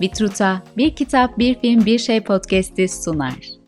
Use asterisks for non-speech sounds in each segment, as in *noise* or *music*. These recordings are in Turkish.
Vitruta Bir Kitap Bir Film Bir Şey podcast'i sunar.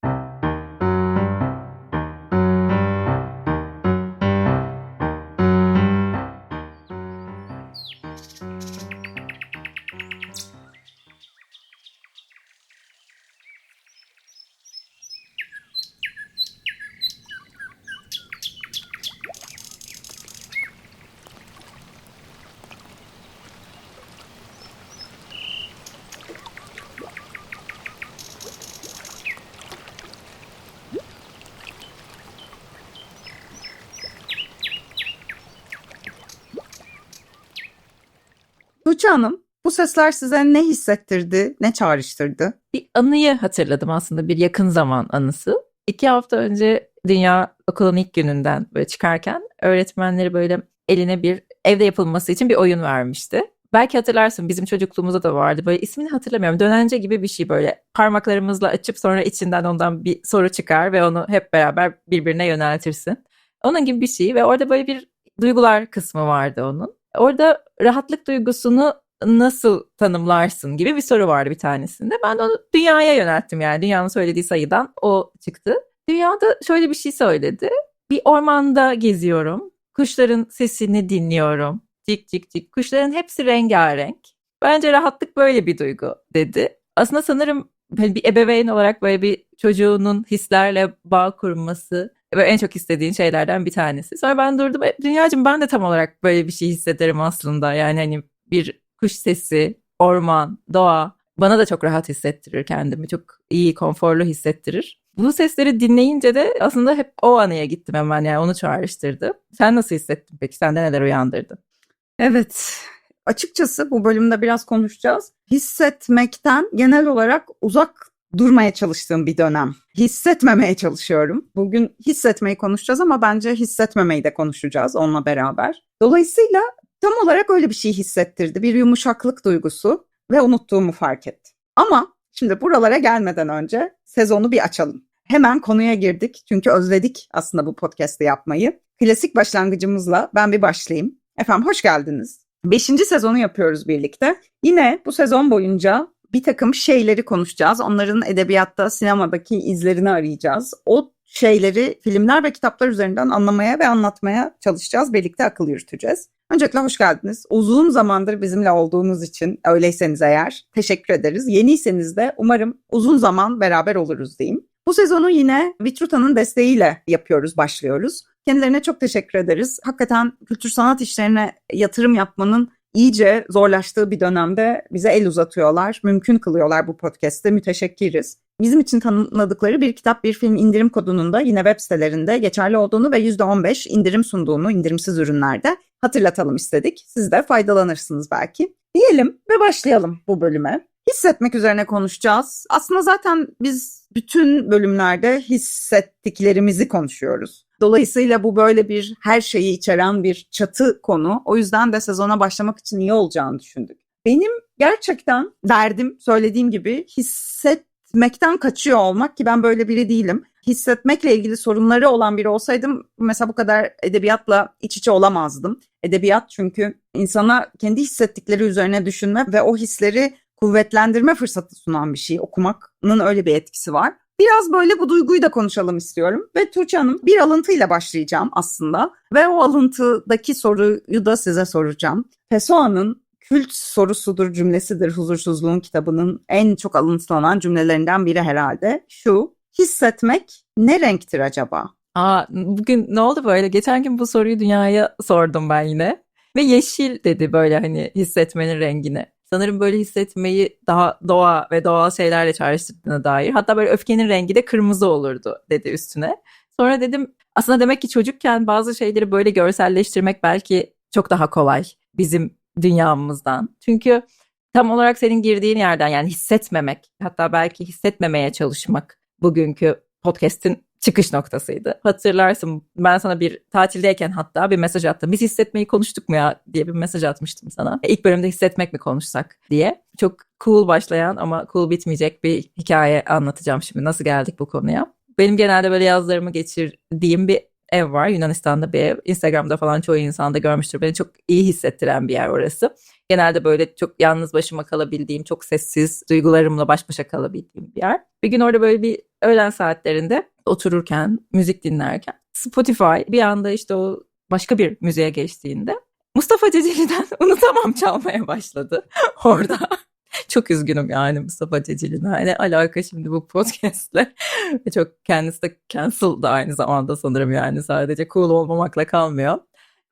Sesler size ne hissettirdi, ne çağrıştırdı? Bir anıyı hatırladım aslında bir yakın zaman anısı. İki hafta önce dünya okulun ilk gününden böyle çıkarken öğretmenleri böyle eline bir evde yapılması için bir oyun vermişti. Belki hatırlarsın bizim çocukluğumuzda da vardı. Böyle ismini hatırlamıyorum. Dönence gibi bir şey böyle parmaklarımızla açıp sonra içinden ondan bir soru çıkar ve onu hep beraber birbirine yöneltirsin. Onun gibi bir şey ve orada böyle bir duygular kısmı vardı onun. Orada rahatlık duygusunu nasıl tanımlarsın gibi bir soru vardı bir tanesinde. Ben de onu dünyaya yönelttim yani dünyanın söylediği sayıdan o çıktı. Dünyada şöyle bir şey söyledi. Bir ormanda geziyorum. Kuşların sesini dinliyorum. Cik cik cik. Kuşların hepsi rengarenk. Bence rahatlık böyle bir duygu dedi. Aslında sanırım hani bir ebeveyn olarak böyle bir çocuğunun hislerle bağ kurması böyle en çok istediğin şeylerden bir tanesi. Sonra ben durdum. E, Dünyacığım ben de tam olarak böyle bir şey hissederim aslında. Yani hani bir kuş sesi, orman, doğa bana da çok rahat hissettirir kendimi. Çok iyi, konforlu hissettirir. Bu sesleri dinleyince de aslında hep o anıya gittim hemen yani onu çağrıştırdı. Sen nasıl hissettin peki? Sende neler uyandırdı? Evet, açıkçası bu bölümde biraz konuşacağız. Hissetmekten genel olarak uzak durmaya çalıştığım bir dönem. Hissetmemeye çalışıyorum. Bugün hissetmeyi konuşacağız ama bence hissetmemeyi de konuşacağız onunla beraber. Dolayısıyla tam olarak öyle bir şey hissettirdi. Bir yumuşaklık duygusu ve unuttuğumu fark ettim. Ama şimdi buralara gelmeden önce sezonu bir açalım. Hemen konuya girdik çünkü özledik aslında bu podcast'i yapmayı. Klasik başlangıcımızla ben bir başlayayım. Efendim hoş geldiniz. Beşinci sezonu yapıyoruz birlikte. Yine bu sezon boyunca bir takım şeyleri konuşacağız. Onların edebiyatta, sinemadaki izlerini arayacağız. O şeyleri filmler ve kitaplar üzerinden anlamaya ve anlatmaya çalışacağız. Birlikte akıl yürüteceğiz. Öncelikle hoş geldiniz. Uzun zamandır bizimle olduğunuz için öyleyseniz eğer teşekkür ederiz. Yeniyseniz de umarım uzun zaman beraber oluruz diyeyim. Bu sezonu yine Vitruta'nın desteğiyle yapıyoruz, başlıyoruz. Kendilerine çok teşekkür ederiz. Hakikaten kültür sanat işlerine yatırım yapmanın iyice zorlaştığı bir dönemde bize el uzatıyorlar. Mümkün kılıyorlar bu podcast'te. Müteşekkiriz. Bizim için tanımladıkları bir kitap bir film indirim kodunun da yine web sitelerinde geçerli olduğunu ve %15 indirim sunduğunu indirimsiz ürünlerde hatırlatalım istedik. Siz de faydalanırsınız belki. Diyelim ve başlayalım bu bölüme. Hissetmek üzerine konuşacağız. Aslında zaten biz bütün bölümlerde hissettiklerimizi konuşuyoruz. Dolayısıyla bu böyle bir her şeyi içeren bir çatı konu. O yüzden de sezona başlamak için iyi olacağını düşündük. Benim gerçekten derdim söylediğim gibi hissetmekten kaçıyor olmak ki ben böyle biri değilim. Hissetmekle ilgili sorunları olan biri olsaydım mesela bu kadar edebiyatla iç içe olamazdım. Edebiyat çünkü insana kendi hissettikleri üzerine düşünme ve o hisleri kuvvetlendirme fırsatı sunan bir şey. Okumanın öyle bir etkisi var. Biraz böyle bu duyguyu da konuşalım istiyorum. Ve Tuğçe Hanım bir alıntıyla başlayacağım aslında. Ve o alıntıdaki soruyu da size soracağım. Pessoa'nın kült sorusudur cümlesidir huzursuzluğun kitabının en çok alıntılanan cümlelerinden biri herhalde. Şu, hissetmek ne renktir acaba? Aa, bugün ne oldu böyle? Geçen gün bu soruyu dünyaya sordum ben yine. Ve yeşil dedi böyle hani hissetmenin rengine. Sanırım böyle hissetmeyi daha doğa ve doğal şeylerle çağrıştırdığına dair. Hatta böyle öfkenin rengi de kırmızı olurdu dedi üstüne. Sonra dedim aslında demek ki çocukken bazı şeyleri böyle görselleştirmek belki çok daha kolay bizim dünyamızdan. Çünkü tam olarak senin girdiğin yerden yani hissetmemek hatta belki hissetmemeye çalışmak bugünkü podcast'in çıkış noktasıydı. Hatırlarsın ben sana bir tatildeyken hatta bir mesaj attım. Biz hissetmeyi konuştuk mu ya diye bir mesaj atmıştım sana. E, ilk bölümde hissetmek mi konuşsak diye. Çok cool başlayan ama cool bitmeyecek bir hikaye anlatacağım şimdi. Nasıl geldik bu konuya? Benim genelde böyle yazlarımı geçirdiğim bir ev var. Yunanistan'da bir ev. Instagram'da falan çoğu insan da görmüştür. Beni çok iyi hissettiren bir yer orası. Genelde böyle çok yalnız başıma kalabildiğim, çok sessiz, duygularımla baş başa kalabildiğim bir yer. Bir gün orada böyle bir öğlen saatlerinde otururken, müzik dinlerken Spotify bir anda işte o başka bir müziğe geçtiğinde Mustafa Ceceli'den *laughs* Unutamam çalmaya başladı *laughs* orada. *laughs* Çok üzgünüm yani Mustafa Ceceli'ne. Ne alaka şimdi bu podcastle. *laughs* Çok kendisi de cancel da aynı zamanda sanırım yani sadece cool olmamakla kalmıyor.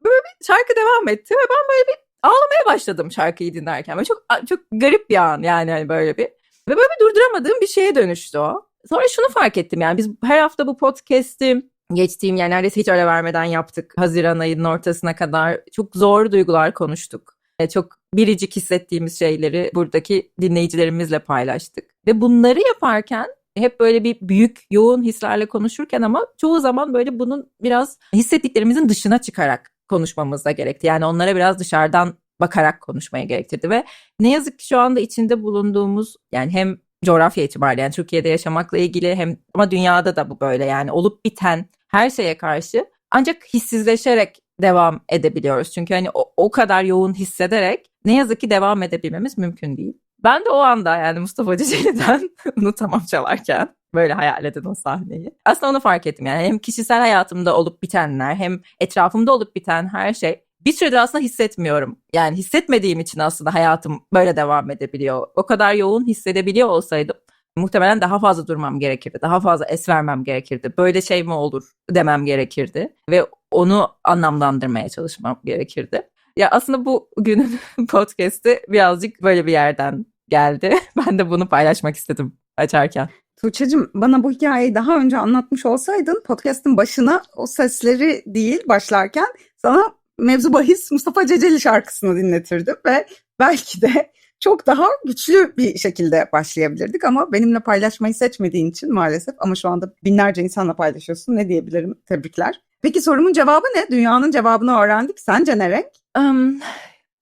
Böyle bir şarkı devam etti ve ben böyle bir ağlamaya başladım şarkıyı dinlerken. Böyle çok çok garip bir an yani hani böyle bir. Ve böyle bir durduramadığım bir şeye dönüştü o. Sonra şunu fark ettim yani biz her hafta bu podcast'i geçtiğim yani neredeyse hiç ara vermeden yaptık. Haziran ayının ortasına kadar çok zor duygular konuştuk. E, çok biricik hissettiğimiz şeyleri buradaki dinleyicilerimizle paylaştık. Ve bunları yaparken hep böyle bir büyük yoğun hislerle konuşurken ama çoğu zaman böyle bunun biraz hissettiklerimizin dışına çıkarak konuşmamız da gerekti. Yani onlara biraz dışarıdan bakarak konuşmaya gerektirdi ve ne yazık ki şu anda içinde bulunduğumuz yani hem coğrafya itibariyle yani Türkiye'de yaşamakla ilgili hem ama dünyada da bu böyle yani olup biten her şeye karşı ancak hissizleşerek devam edebiliyoruz. Çünkü hani o, o kadar yoğun hissederek ne yazık ki devam edebilmemiz mümkün değil. Ben de o anda yani Mustafa Ceceli'den *laughs* unutamam çalarken böyle hayal edin o sahneyi. Aslında onu fark ettim yani hem kişisel hayatımda olup bitenler hem etrafımda olup biten her şey bir süredir aslında hissetmiyorum. Yani hissetmediğim için aslında hayatım böyle devam edebiliyor. O kadar yoğun hissedebiliyor olsaydım muhtemelen daha fazla durmam gerekirdi. Daha fazla es vermem gerekirdi. Böyle şey mi olur demem gerekirdi. Ve onu anlamlandırmaya çalışmam gerekirdi. Ya aslında bu günün *laughs* podcast'i birazcık böyle bir yerden geldi. *laughs* Ben de bunu paylaşmak istedim açarken. Tuğçe'cim bana bu hikayeyi daha önce anlatmış olsaydın podcast'ın başına o sesleri değil başlarken sana mevzu bahis Mustafa Ceceli şarkısını dinletirdim ve belki de çok daha güçlü bir şekilde başlayabilirdik ama benimle paylaşmayı seçmediğin için maalesef ama şu anda binlerce insanla paylaşıyorsun ne diyebilirim tebrikler. Peki sorumun cevabı ne? Dünyanın cevabını öğrendik. Sence ne renk? Um,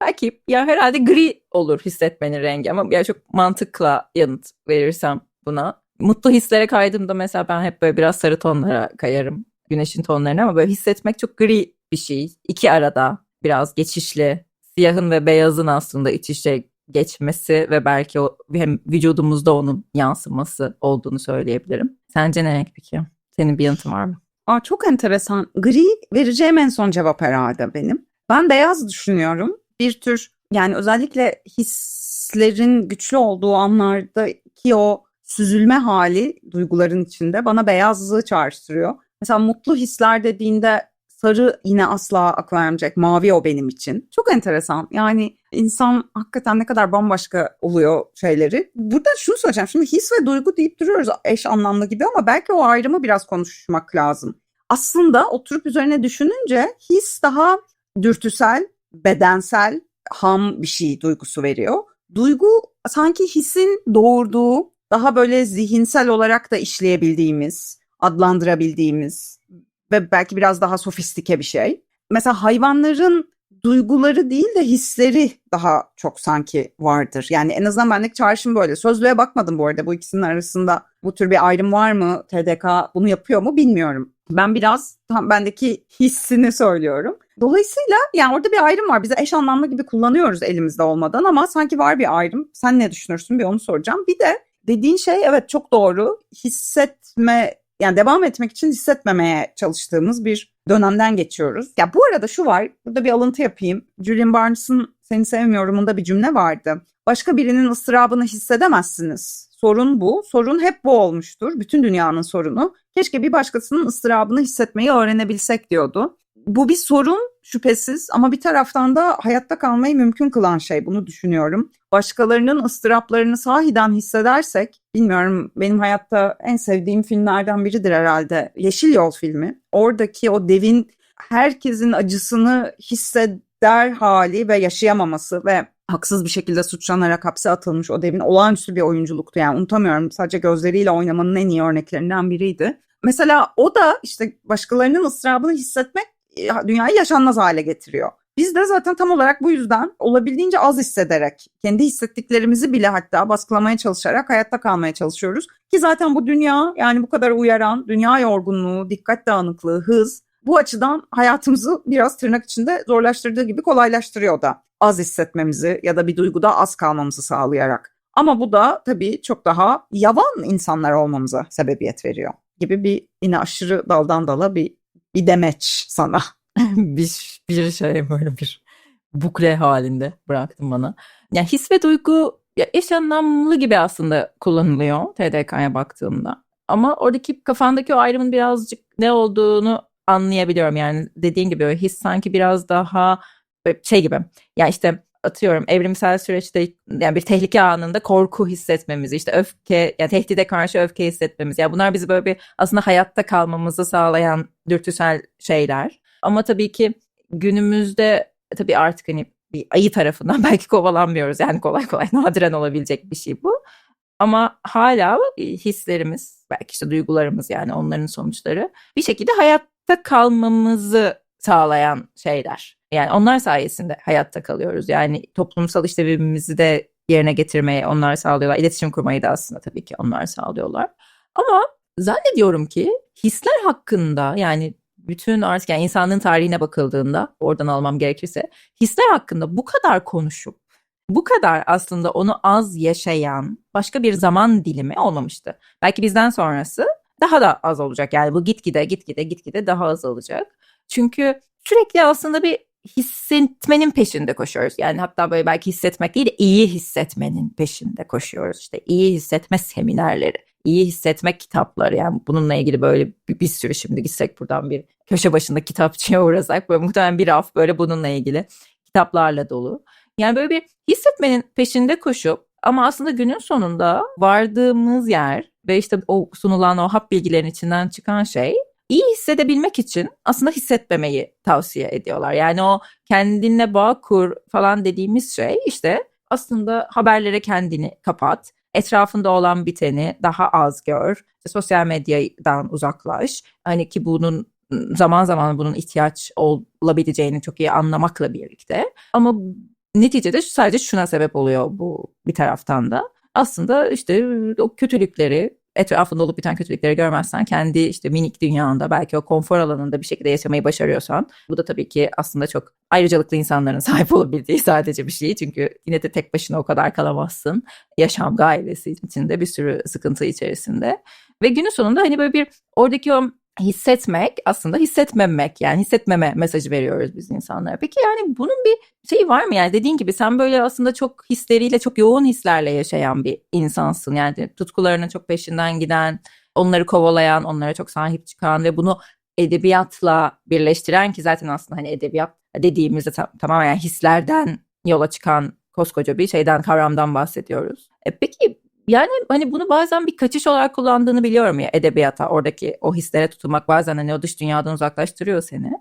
belki ya herhalde gri olur hissetmenin rengi ama ya çok mantıkla yanıt verirsem buna. Mutlu hislere kaydığımda mesela ben hep böyle biraz sarı tonlara kayarım. Güneşin tonlarına ama böyle hissetmek çok gri bir şey. İki arada biraz geçişli. Siyahın ve beyazın aslında iç içe geçmesi ve belki o hem vücudumuzda onun yansıması olduğunu söyleyebilirim. Sence ne renk peki? Senin bir yanıtın var mı? Aa, çok enteresan. Gri vereceğim en son cevap herhalde benim. Ben beyaz düşünüyorum. Bir tür yani özellikle hislerin güçlü olduğu anlardaki o süzülme hali duyguların içinde bana beyazlığı çağrıştırıyor. Mesela mutlu hisler dediğinde sarı yine asla akla vermeyecek. Mavi o benim için. Çok enteresan. Yani insan hakikaten ne kadar bambaşka oluyor şeyleri. Burada şunu söyleyeceğim. Şimdi his ve duygu deyip duruyoruz eş anlamlı gibi ama belki o ayrımı biraz konuşmak lazım. Aslında oturup üzerine düşününce his daha dürtüsel, bedensel, ham bir şey duygusu veriyor. Duygu sanki hisin doğurduğu daha böyle zihinsel olarak da işleyebildiğimiz, adlandırabildiğimiz ve belki biraz daha sofistike bir şey. Mesela hayvanların duyguları değil de hisleri daha çok sanki vardır. Yani en azından bendeki çağrışım böyle. Sözlüğe bakmadım bu arada bu ikisinin arasında bu tür bir ayrım var mı? TDK bunu yapıyor mu bilmiyorum. Ben biraz tam bendeki hissini söylüyorum. Dolayısıyla yani orada bir ayrım var. Bize eş anlamlı gibi kullanıyoruz elimizde olmadan ama sanki var bir ayrım. Sen ne düşünürsün bir onu soracağım. Bir de dediğin şey evet çok doğru. Hissetme yani devam etmek için hissetmemeye çalıştığımız bir dönemden geçiyoruz. Ya bu arada şu var, burada bir alıntı yapayım. Julian Barnes'ın Seni Sevmiyorum'unda bir cümle vardı. Başka birinin ıstırabını hissedemezsiniz. Sorun bu. Sorun hep bu olmuştur. Bütün dünyanın sorunu. Keşke bir başkasının ıstırabını hissetmeyi öğrenebilsek diyordu. Bu bir sorun şüphesiz ama bir taraftan da hayatta kalmayı mümkün kılan şey bunu düşünüyorum. Başkalarının ıstıraplarını sahiden hissedersek, bilmiyorum benim hayatta en sevdiğim filmlerden biridir herhalde. Yeşil Yol filmi. Oradaki o devin herkesin acısını hisseder hali ve yaşayamaması ve haksız bir şekilde suçlanarak hapse atılmış o devin olağanüstü bir oyunculuktu. Yani unutamıyorum sadece gözleriyle oynamanın en iyi örneklerinden biriydi. Mesela o da işte başkalarının ıstırabını hissetmek dünyayı yaşanmaz hale getiriyor. Biz de zaten tam olarak bu yüzden olabildiğince az hissederek, kendi hissettiklerimizi bile hatta baskılamaya çalışarak hayatta kalmaya çalışıyoruz. Ki zaten bu dünya yani bu kadar uyaran, dünya yorgunluğu, dikkat dağınıklığı, hız Bu açıdan hayatımızı biraz tırnak içinde zorlaştırdığı gibi kolaylaştırıyor da. Az hissetmemizi ya da bir duyguda az kalmamızı sağlayarak. Ama bu da tabii çok daha yavan insanlar olmamıza sebebiyet veriyor gibi bir yine aşırı daldan dala bir bir demeç sana. *laughs* bir, bir şey böyle bir bukle halinde bıraktım bana. Yani his ve duygu ya eş anlamlı gibi aslında kullanılıyor TDK'ya baktığımda. Ama oradaki kafandaki o ayrımın birazcık ne olduğunu anlayabiliyorum. Yani dediğin gibi his sanki biraz daha şey gibi. Ya işte atıyorum evrimsel süreçte yani bir tehlike anında korku hissetmemizi işte öfke yani tehdide karşı öfke hissetmemiz yani bunlar bizi böyle bir aslında hayatta kalmamızı sağlayan dürtüsel şeyler. Ama tabii ki günümüzde tabii artık hani bir ayı tarafından *laughs* belki kovalanmıyoruz. Yani kolay kolay *laughs* nadiren olabilecek bir şey bu. Ama hala hislerimiz, belki işte duygularımız yani onların sonuçları bir şekilde hayatta kalmamızı sağlayan şeyler. Yani onlar sayesinde hayatta kalıyoruz. Yani toplumsal işlevimizi de yerine getirmeye onlar sağlıyorlar. İletişim kurmayı da aslında tabii ki onlar sağlıyorlar. Ama zannediyorum ki hisler hakkında yani bütün artık yani insanlığın tarihine bakıldığında oradan almam gerekirse hisler hakkında bu kadar konuşup bu kadar aslında onu az yaşayan başka bir zaman dilimi olmamıştı. Belki bizden sonrası daha da az olacak. Yani bu gitgide gitgide gitgide daha az olacak. Çünkü sürekli aslında bir hissetmenin peşinde koşuyoruz. Yani hatta böyle belki hissetmek değil de iyi hissetmenin peşinde koşuyoruz. İşte iyi hissetme seminerleri, iyi hissetmek kitapları yani bununla ilgili böyle bir, bir sürü şimdi gitsek buradan bir köşe başında kitapçıya *laughs* uğrasak böyle muhtemelen bir raf böyle bununla ilgili kitaplarla dolu. Yani böyle bir hissetmenin peşinde koşup ama aslında günün sonunda vardığımız yer ve işte o sunulan o hap bilgilerin içinden çıkan şey iyi hissedebilmek için aslında hissetmemeyi tavsiye ediyorlar. Yani o kendinle bağ kur falan dediğimiz şey işte aslında haberlere kendini kapat. Etrafında olan biteni daha az gör. Sosyal medyadan uzaklaş. Hani ki bunun zaman zaman bunun ihtiyaç olabileceğini çok iyi anlamakla birlikte. Ama neticede sadece şuna sebep oluyor bu bir taraftan da. Aslında işte o kötülükleri etrafında olup biten kötülükleri görmezsen kendi işte minik dünyanda belki o konfor alanında bir şekilde yaşamayı başarıyorsan bu da tabii ki aslında çok ayrıcalıklı insanların *laughs* sahip olabildiği sadece bir şey. Çünkü yine de tek başına o kadar kalamazsın. Yaşam gailesi içinde bir sürü sıkıntı içerisinde. Ve günün sonunda hani böyle bir oradaki o hissetmek aslında hissetmemek yani hissetmeme mesajı veriyoruz biz insanlara. Peki yani bunun bir şeyi var mı yani dediğin gibi sen böyle aslında çok hisleriyle çok yoğun hislerle yaşayan bir insansın. Yani tutkularının çok peşinden giden, onları kovalayan, onlara çok sahip çıkan ve bunu edebiyatla birleştiren ki zaten aslında hani edebiyat dediğimizde tam, tamamen yani hislerden yola çıkan koskoca bir şeyden kavramdan bahsediyoruz. E peki yani hani bunu bazen bir kaçış olarak kullandığını biliyorum ya edebiyata. Oradaki o hislere tutulmak bazen hani o dış dünyadan uzaklaştırıyor seni.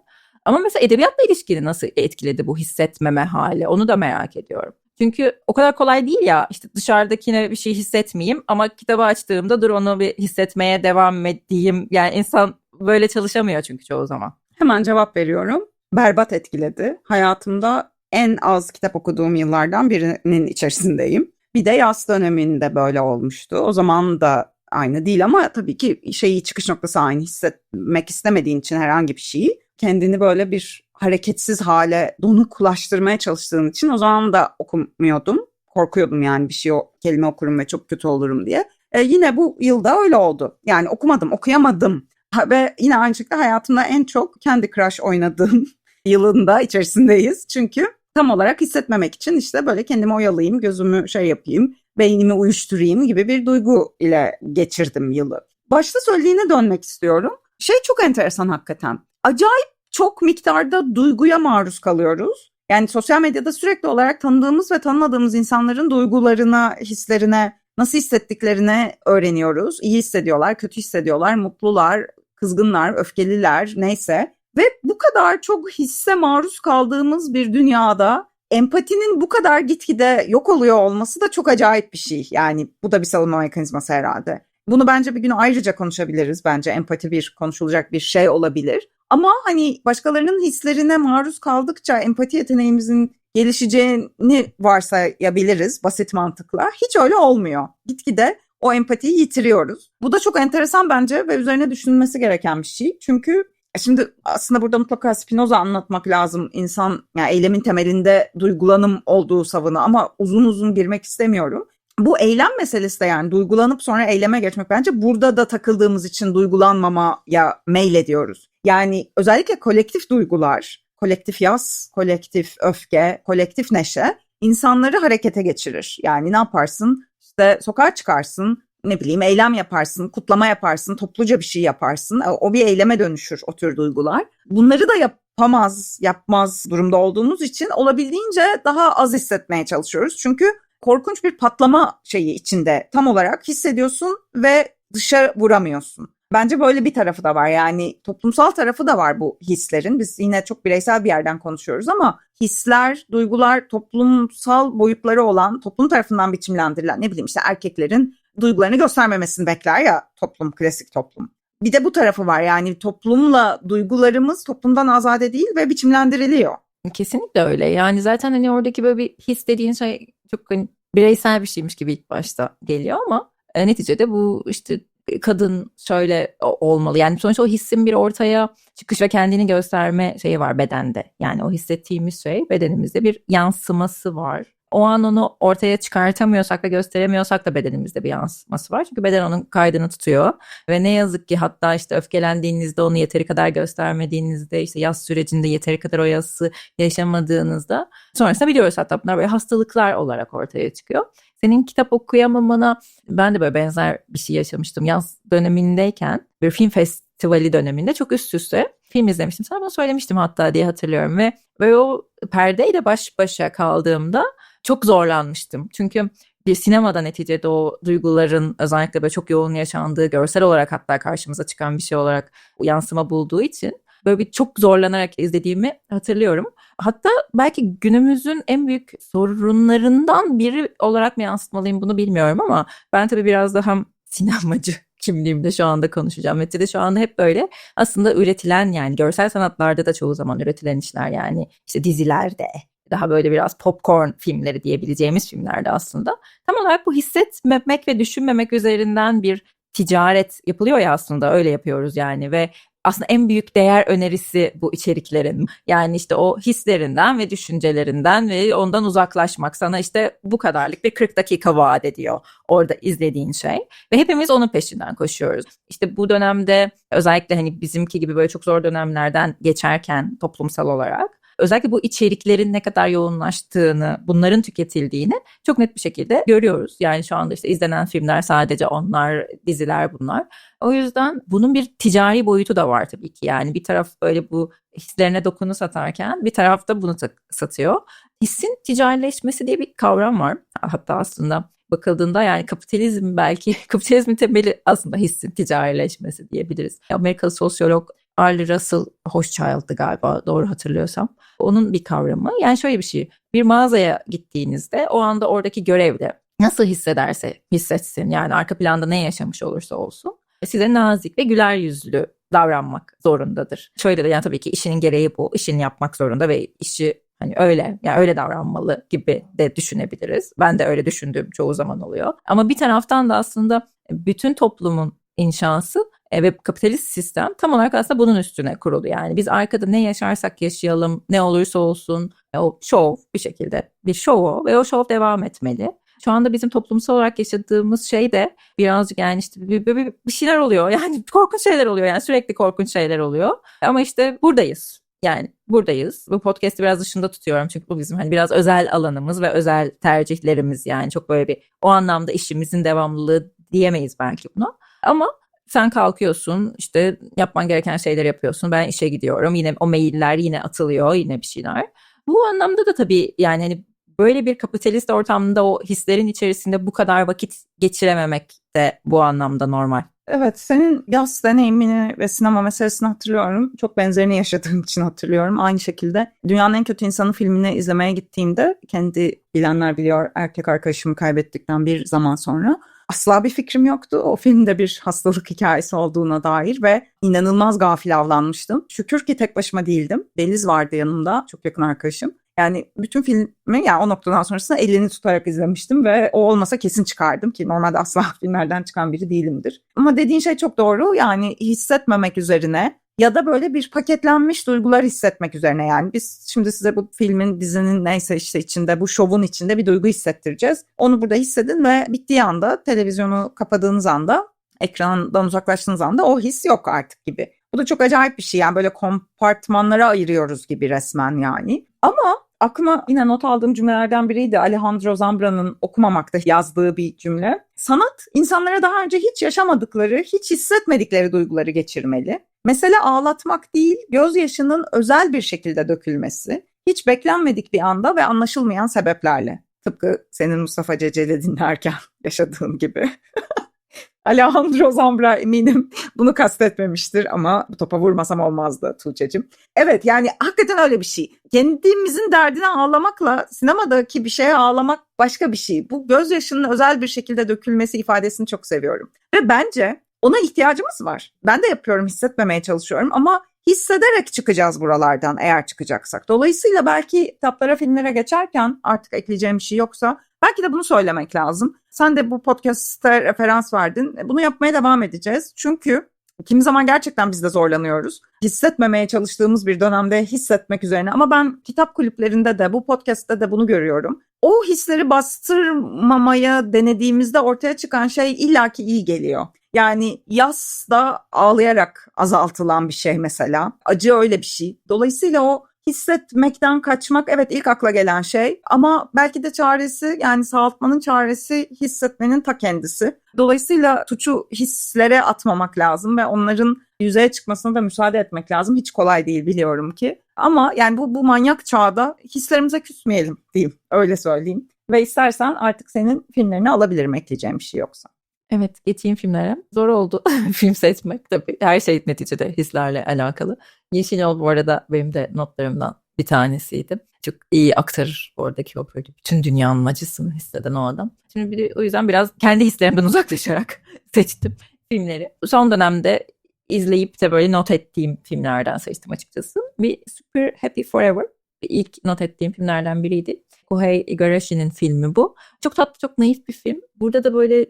Ama mesela edebiyatla ilişkini nasıl etkiledi bu hissetmeme hali? Onu da merak ediyorum. Çünkü o kadar kolay değil ya işte dışarıdakine bir şey hissetmeyeyim ama kitabı açtığımda dur onu bir hissetmeye devam edeyim. Yani insan böyle çalışamıyor çünkü çoğu zaman. Hemen cevap veriyorum. Berbat etkiledi. Hayatımda en az kitap okuduğum yıllardan birinin içerisindeyim. Bir de yaz döneminde böyle olmuştu. O zaman da aynı değil ama tabii ki şeyi çıkış noktası aynı hissetmek istemediğin için herhangi bir şeyi kendini böyle bir hareketsiz hale donuklaştırmaya çalıştığın için o zaman da okumuyordum. Korkuyordum yani bir şey o kelime okurum ve çok kötü olurum diye. E, yine bu yılda öyle oldu. Yani okumadım, okuyamadım. Ha, ve yine aynı şekilde hayatımda en çok kendi Crush oynadığım *laughs* yılında içerisindeyiz. Çünkü tam olarak hissetmemek için işte böyle kendimi oyalayayım, gözümü şey yapayım, beynimi uyuşturayım gibi bir duygu ile geçirdim yılı. Başta söylediğine dönmek istiyorum. Şey çok enteresan hakikaten. Acayip çok miktarda duyguya maruz kalıyoruz. Yani sosyal medyada sürekli olarak tanıdığımız ve tanımadığımız insanların duygularına, hislerine, nasıl hissettiklerini öğreniyoruz. İyi hissediyorlar, kötü hissediyorlar, mutlular, kızgınlar, öfkeliler neyse. Ve bu kadar çok hisse maruz kaldığımız bir dünyada empatinin bu kadar gitgide yok oluyor olması da çok acayip bir şey. Yani bu da bir savunma mekanizması herhalde. Bunu bence bir gün ayrıca konuşabiliriz. Bence empati bir konuşulacak bir şey olabilir. Ama hani başkalarının hislerine maruz kaldıkça empati yeteneğimizin gelişeceğini varsayabiliriz basit mantıkla. Hiç öyle olmuyor. Gitgide o empatiyi yitiriyoruz. Bu da çok enteresan bence ve üzerine düşünülmesi gereken bir şey. Çünkü Şimdi aslında burada mutlaka Spinoza anlatmak lazım. İnsan yani eylemin temelinde duygulanım olduğu savını ama uzun uzun girmek istemiyorum. Bu eylem meselesi de yani duygulanıp sonra eyleme geçmek bence burada da takıldığımız için duygulanmamaya meylediyoruz. Yani özellikle kolektif duygular, kolektif yaz, kolektif öfke, kolektif neşe insanları harekete geçirir. Yani ne yaparsın? İşte sokağa çıkarsın, ne bileyim eylem yaparsın, kutlama yaparsın, topluca bir şey yaparsın. O bir eyleme dönüşür o tür duygular. Bunları da yapamaz, yapmaz durumda olduğumuz için olabildiğince daha az hissetmeye çalışıyoruz. Çünkü korkunç bir patlama şeyi içinde tam olarak hissediyorsun ve dışa vuramıyorsun. Bence böyle bir tarafı da var yani toplumsal tarafı da var bu hislerin. Biz yine çok bireysel bir yerden konuşuyoruz ama hisler, duygular toplumsal boyutları olan, toplum tarafından biçimlendirilen ne bileyim işte erkeklerin duygularını göstermemesini bekler ya toplum, klasik toplum. Bir de bu tarafı var yani toplumla duygularımız toplumdan azade değil ve biçimlendiriliyor. Kesinlikle öyle. Yani zaten hani oradaki böyle bir his dediğin şey çok hani bireysel bir şeymiş gibi ilk başta geliyor ama e, neticede bu işte kadın şöyle olmalı. Yani sonuçta o hissin bir ortaya çıkış ve kendini gösterme şeyi var bedende. Yani o hissettiğimiz şey bedenimizde bir yansıması var. O an onu ortaya çıkartamıyorsak ve gösteremiyorsak da bedenimizde bir yansıması var. Çünkü beden onun kaydını tutuyor. Ve ne yazık ki hatta işte öfkelendiğinizde onu yeteri kadar göstermediğinizde işte yaz sürecinde yeteri kadar o yazısı yaşamadığınızda sonrasında biliyoruz hatta bunlar böyle hastalıklar olarak ortaya çıkıyor. Senin kitap okuyamamana ben de böyle benzer bir şey yaşamıştım. Yaz dönemindeyken bir film festivali döneminde çok üst üste film izlemiştim. Sana bunu söylemiştim hatta diye hatırlıyorum ve böyle o perdeyle baş başa kaldığımda çok zorlanmıştım. Çünkü bir sinemada neticede o duyguların özellikle böyle çok yoğun yaşandığı görsel olarak hatta karşımıza çıkan bir şey olarak yansıma bulduğu için böyle bir çok zorlanarak izlediğimi hatırlıyorum. Hatta belki günümüzün en büyük sorunlarından biri olarak mı yansıtmalıyım bunu bilmiyorum ama ben tabii biraz daha sinemacı *laughs* kimliğimde şu anda konuşacağım. Ve de şu anda hep böyle aslında üretilen yani görsel sanatlarda da çoğu zaman üretilen işler yani işte dizilerde daha böyle biraz popcorn filmleri diyebileceğimiz filmlerde aslında tam olarak bu hissetmemek ve düşünmemek üzerinden bir ticaret yapılıyor ya aslında öyle yapıyoruz yani ve aslında en büyük değer önerisi bu içeriklerin. Yani işte o hislerinden ve düşüncelerinden ve ondan uzaklaşmak sana işte bu kadarlık bir 40 dakika vaat ediyor orada izlediğin şey. Ve hepimiz onun peşinden koşuyoruz. İşte bu dönemde özellikle hani bizimki gibi böyle çok zor dönemlerden geçerken toplumsal olarak özellikle bu içeriklerin ne kadar yoğunlaştığını, bunların tüketildiğini çok net bir şekilde görüyoruz. Yani şu anda işte izlenen filmler sadece onlar, diziler bunlar. O yüzden bunun bir ticari boyutu da var tabii ki. Yani bir taraf böyle bu hislerine dokunu satarken bir taraf da bunu satıyor. Hissin ticarileşmesi diye bir kavram var. Hatta aslında bakıldığında yani kapitalizm belki *laughs* kapitalizmin temeli aslında hissin ticarileşmesi diyebiliriz. Amerikalı sosyolog Arlie Russell Hochschild'dı galiba doğru hatırlıyorsam. Onun bir kavramı. Yani şöyle bir şey. Bir mağazaya gittiğinizde o anda oradaki görevli nasıl hissederse hissetsin. Yani arka planda ne yaşamış olursa olsun. Size nazik ve güler yüzlü davranmak zorundadır. Şöyle de yani tabii ki işinin gereği bu. İşini yapmak zorunda ve işi hani öyle yani öyle davranmalı gibi de düşünebiliriz. Ben de öyle düşündüğüm çoğu zaman oluyor. Ama bir taraftan da aslında bütün toplumun inşası e, ve kapitalist sistem tam olarak aslında bunun üstüne kurulu. Yani biz arkada ne yaşarsak yaşayalım, ne olursa olsun e, o show bir şekilde bir show o ve o show devam etmeli. Şu anda bizim toplumsal olarak yaşadığımız şey de birazcık yani işte bir, bir, bir şeyler oluyor. Yani *laughs* korkunç şeyler oluyor. Yani sürekli korkunç şeyler oluyor. Ama işte buradayız. Yani buradayız. Bu podcast'i biraz dışında tutuyorum çünkü bu bizim hani biraz özel alanımız ve özel tercihlerimiz yani çok böyle bir o anlamda işimizin devamlılığı diyemeyiz belki buna. Ama sen kalkıyorsun işte yapman gereken şeyler yapıyorsun. Ben işe gidiyorum. Yine o mailler yine atılıyor yine bir şeyler. Bu anlamda da tabii yani hani böyle bir kapitalist ortamda o hislerin içerisinde bu kadar vakit geçirememek de bu anlamda normal. Evet, senin yaz deneyimini ve sinema meselesini hatırlıyorum. Çok benzerini yaşadığım için hatırlıyorum. Aynı şekilde Dünyanın En Kötü İnsanı filmini izlemeye gittiğimde kendi bilenler biliyor erkek arkadaşımı kaybettikten bir zaman sonra asla bir fikrim yoktu. O filmde bir hastalık hikayesi olduğuna dair ve inanılmaz gafil avlanmıştım. Şükür ki tek başıma değildim. Beliz vardı yanımda, çok yakın arkadaşım. Yani bütün filmi yani o noktadan sonrasında elini tutarak izlemiştim ve o olmasa kesin çıkardım ki normalde asla *laughs* filmlerden çıkan biri değilimdir. Ama dediğin şey çok doğru yani hissetmemek üzerine ya da böyle bir paketlenmiş duygular hissetmek üzerine yani biz şimdi size bu filmin dizinin neyse işte içinde bu şovun içinde bir duygu hissettireceğiz. Onu burada hissedin ve bittiği anda televizyonu kapadığınız anda ekrandan uzaklaştığınız anda o his yok artık gibi. Bu da çok acayip bir şey yani böyle kompartmanlara ayırıyoruz gibi resmen yani. Ama aklıma yine not aldığım cümlelerden biriydi Alejandro Zambra'nın okumamakta yazdığı bir cümle. Sanat insanlara daha önce hiç yaşamadıkları, hiç hissetmedikleri duyguları geçirmeli. Mesele ağlatmak değil, gözyaşının özel bir şekilde dökülmesi. Hiç beklenmedik bir anda ve anlaşılmayan sebeplerle. Tıpkı senin Mustafa Ceceli dinlerken *laughs* yaşadığın gibi. *laughs* Alejandro Zambra eminim bunu kastetmemiştir ama bu topa vurmasam olmazdı Tuğçe'cim. Evet yani hakikaten öyle bir şey. Kendimizin derdine ağlamakla sinemadaki bir şeye ağlamak başka bir şey. Bu gözyaşının özel bir şekilde dökülmesi ifadesini çok seviyorum. Ve bence ona ihtiyacımız var. Ben de yapıyorum, hissetmemeye çalışıyorum ama hissederek çıkacağız buralardan eğer çıkacaksak. Dolayısıyla belki kitaplara, filmlere geçerken artık ekleyeceğim bir şey yoksa belki de bunu söylemek lazım. Sen de bu podcast'te referans verdin. Bunu yapmaya devam edeceğiz. Çünkü kimi zaman gerçekten biz de zorlanıyoruz. Hissetmemeye çalıştığımız bir dönemde hissetmek üzerine ama ben kitap kulüplerinde de bu podcast'te de bunu görüyorum. O hisleri bastırmamaya denediğimizde ortaya çıkan şey illaki iyi geliyor. Yani yas da ağlayarak azaltılan bir şey mesela. Acı öyle bir şey. Dolayısıyla o hissetmekten kaçmak evet ilk akla gelen şey ama belki de çaresi yani sağaltmanın çaresi hissetmenin ta kendisi. Dolayısıyla suçu hislere atmamak lazım ve onların yüzeye çıkmasına da müsaade etmek lazım. Hiç kolay değil biliyorum ki. Ama yani bu, bu manyak çağda hislerimize küsmeyelim diyeyim öyle söyleyeyim. Ve istersen artık senin filmlerini alabilirim ekleyeceğim bir şey yoksa. Evet geçeyim filmlere. Zor oldu *laughs* film seçmek tabii. Her şey neticede hislerle alakalı. Yeşil Yol bu arada benim de notlarımdan bir tanesiydi. Çok iyi aktarır oradaki o böyle bütün dünyanın acısını hisseden o adam. Şimdi bir o yüzden biraz kendi hislerimden *laughs* uzaklaşarak seçtim filmleri. Son dönemde izleyip de böyle not ettiğim filmlerden seçtim açıkçası. Bir Super Happy Forever ilk not ettiğim filmlerden biriydi. Kohei Igarashi'nin filmi bu. Çok tatlı, çok naif bir film. Burada da böyle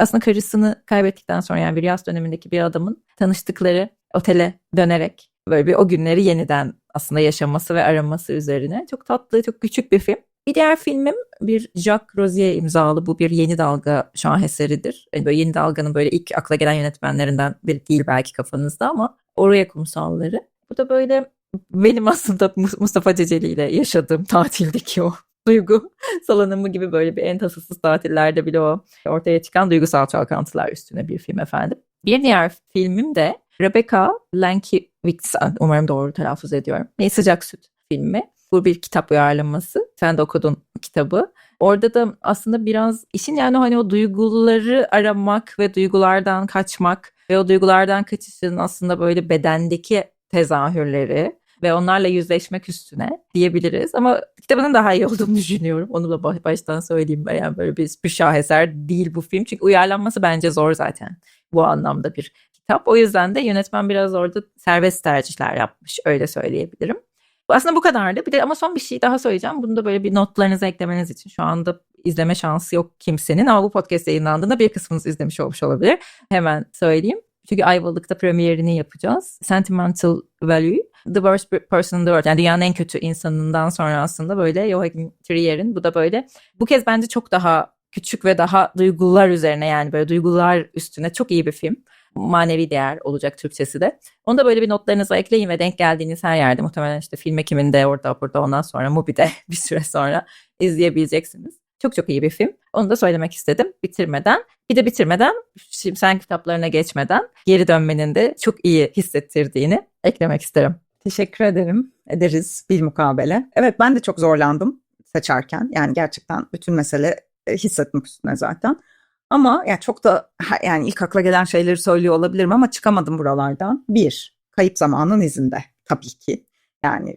aslında karısını kaybettikten sonra yani bir yaz dönemindeki bir adamın tanıştıkları otele dönerek böyle bir o günleri yeniden aslında yaşaması ve araması üzerine. Çok tatlı, çok küçük bir film. Bir diğer filmim bir Jacques Rosier imzalı bu bir yeni dalga şaheseridir. Yani böyle yeni dalganın böyle ilk akla gelen yönetmenlerinden biri değil belki kafanızda ama oraya kumsalları. Bu da böyle benim aslında Mustafa Ceceli ile yaşadığım tatildeki o duygu *laughs* salınımı gibi böyle bir en tasasız tatillerde bile o ortaya çıkan duygusal çalkantılar üstüne bir film efendim. Bir diğer filmim de Rebecca Lankiewicz, umarım doğru telaffuz ediyorum. Ne Sıcak Süt filmi. Bu bir kitap uyarlaması. Sen de okudun kitabı. Orada da aslında biraz işin yani hani o duyguları aramak ve duygulardan kaçmak ve o duygulardan kaçışın aslında böyle bedendeki tezahürleri ve onlarla yüzleşmek üstüne diyebiliriz. Ama kitabının daha iyi olduğunu *laughs* düşünüyorum. Onu da baştan söyleyeyim. Yani böyle bir, bir şaheser değil bu film. Çünkü uyarlanması bence zor zaten bu anlamda bir kitap. O yüzden de yönetmen biraz orada serbest tercihler yapmış. Öyle söyleyebilirim. Aslında bu kadardı. Bir de ama son bir şey daha söyleyeceğim. Bunu da böyle bir notlarınızı eklemeniz için şu anda izleme şansı yok kimsenin ama bu podcast yayınlandığında bir kısmınız izlemiş olmuş olabilir. Hemen söyleyeyim. Çünkü Ayvalık'ta premierini yapacağız. Sentimental Value. The Worst Person in the World. Yani dünyanın en kötü insanından sonra aslında böyle Joachim Trier'in bu da böyle. Bu kez bence çok daha küçük ve daha duygular üzerine yani böyle duygular üstüne çok iyi bir film. Manevi değer olacak Türkçesi de. Onu da böyle bir notlarınıza ekleyin ve denk geldiğiniz her yerde muhtemelen işte film ekiminde orada burada ondan sonra Mubi'de *laughs* bir süre sonra izleyebileceksiniz. Çok çok iyi bir film. Onu da söylemek istedim bitirmeden. Bir de bitirmeden şimdi sen kitaplarına geçmeden geri dönmenin de çok iyi hissettirdiğini eklemek isterim. Teşekkür ederim. Ederiz bir mukabele. Evet ben de çok zorlandım seçerken. Yani gerçekten bütün mesele e, hissetmek üstüne zaten. Ama yani çok da yani ilk akla gelen şeyleri söylüyor olabilirim ama çıkamadım buralardan. Bir, kayıp zamanın izinde tabii ki. Yani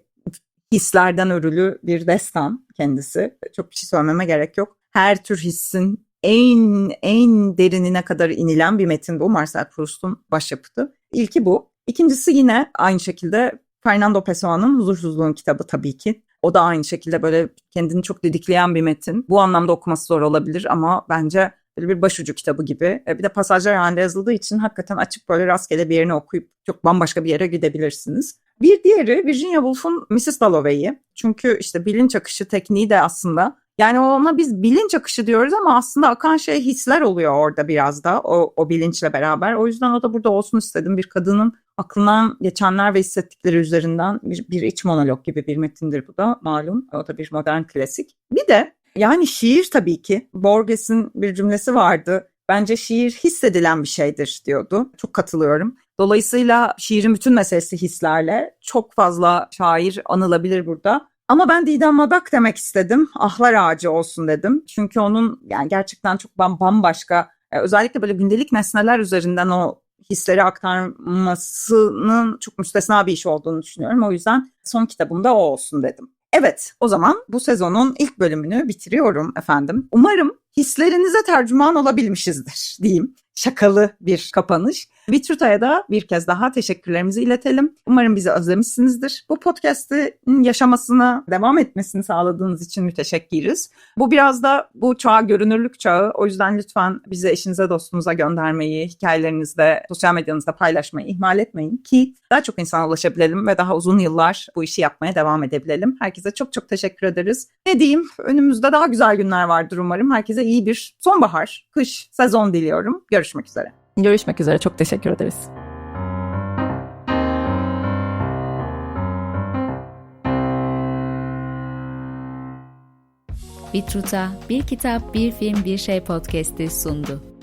hislerden örülü bir destan kendisi. Çok bir şey söylememe gerek yok. Her tür hissin en en derinine kadar inilen bir metin bu. Marcel Proust'un başyapıtı. İlki bu. İkincisi yine aynı şekilde Fernando Pessoa'nın Huzursuzluğun kitabı tabii ki. O da aynı şekilde böyle kendini çok didikleyen bir metin. Bu anlamda okuması zor olabilir ama bence böyle bir başucu kitabı gibi. E, Bir de pasajlar halinde yazıldığı için hakikaten açıp böyle rastgele bir yerine okuyup çok bambaşka bir yere gidebilirsiniz. Bir diğeri Virginia Woolf'un Mrs. Dalloway'i. Çünkü işte bilinç akışı tekniği de aslında yani ona biz bilinç akışı diyoruz ama aslında akan şey hisler oluyor orada biraz da o, o bilinçle beraber. O yüzden o da burada olsun istedim. Bir kadının aklından geçenler ve hissettikleri üzerinden bir, bir iç monolog gibi bir metindir bu da malum. O da bir modern klasik. Bir de yani şiir tabii ki. Borges'in bir cümlesi vardı. Bence şiir hissedilen bir şeydir diyordu. Çok katılıyorum. Dolayısıyla şiirin bütün meselesi hislerle. Çok fazla şair anılabilir burada. Ama ben Didem Madak demek istedim. Ahlar ağacı olsun dedim. Çünkü onun yani gerçekten çok bam- bambaşka özellikle böyle gündelik nesneler üzerinden o hisleri aktarmasının çok müstesna bir iş olduğunu düşünüyorum. O yüzden son kitabımda o olsun dedim. Evet, o zaman bu sezonun ilk bölümünü bitiriyorum efendim. Umarım hislerinize tercüman olabilmişizdir diyeyim. Şakalı bir kapanış. Vitruta'ya da bir kez daha teşekkürlerimizi iletelim. Umarım bizi özlemişsinizdir. Bu podcast'in yaşamasına devam etmesini sağladığınız için müteşekkiriz. Bu biraz da bu çağ görünürlük çağı. O yüzden lütfen bizi eşinize dostunuza göndermeyi, hikayelerinizde, sosyal medyanızda paylaşmayı ihmal etmeyin ki daha çok insana ulaşabilelim ve daha uzun yıllar bu işi yapmaya devam edebilelim. Herkese çok çok teşekkür ederiz. Ne diyeyim? Önümüzde daha güzel günler vardır umarım. Herkese iyi bir sonbahar, kış, sezon diliyorum. Görüşmek üzere. Görüşmek üzere. Çok teşekkür ederiz. Vitruta Bir Kitap Bir Film Bir Şey podcast'i sundu.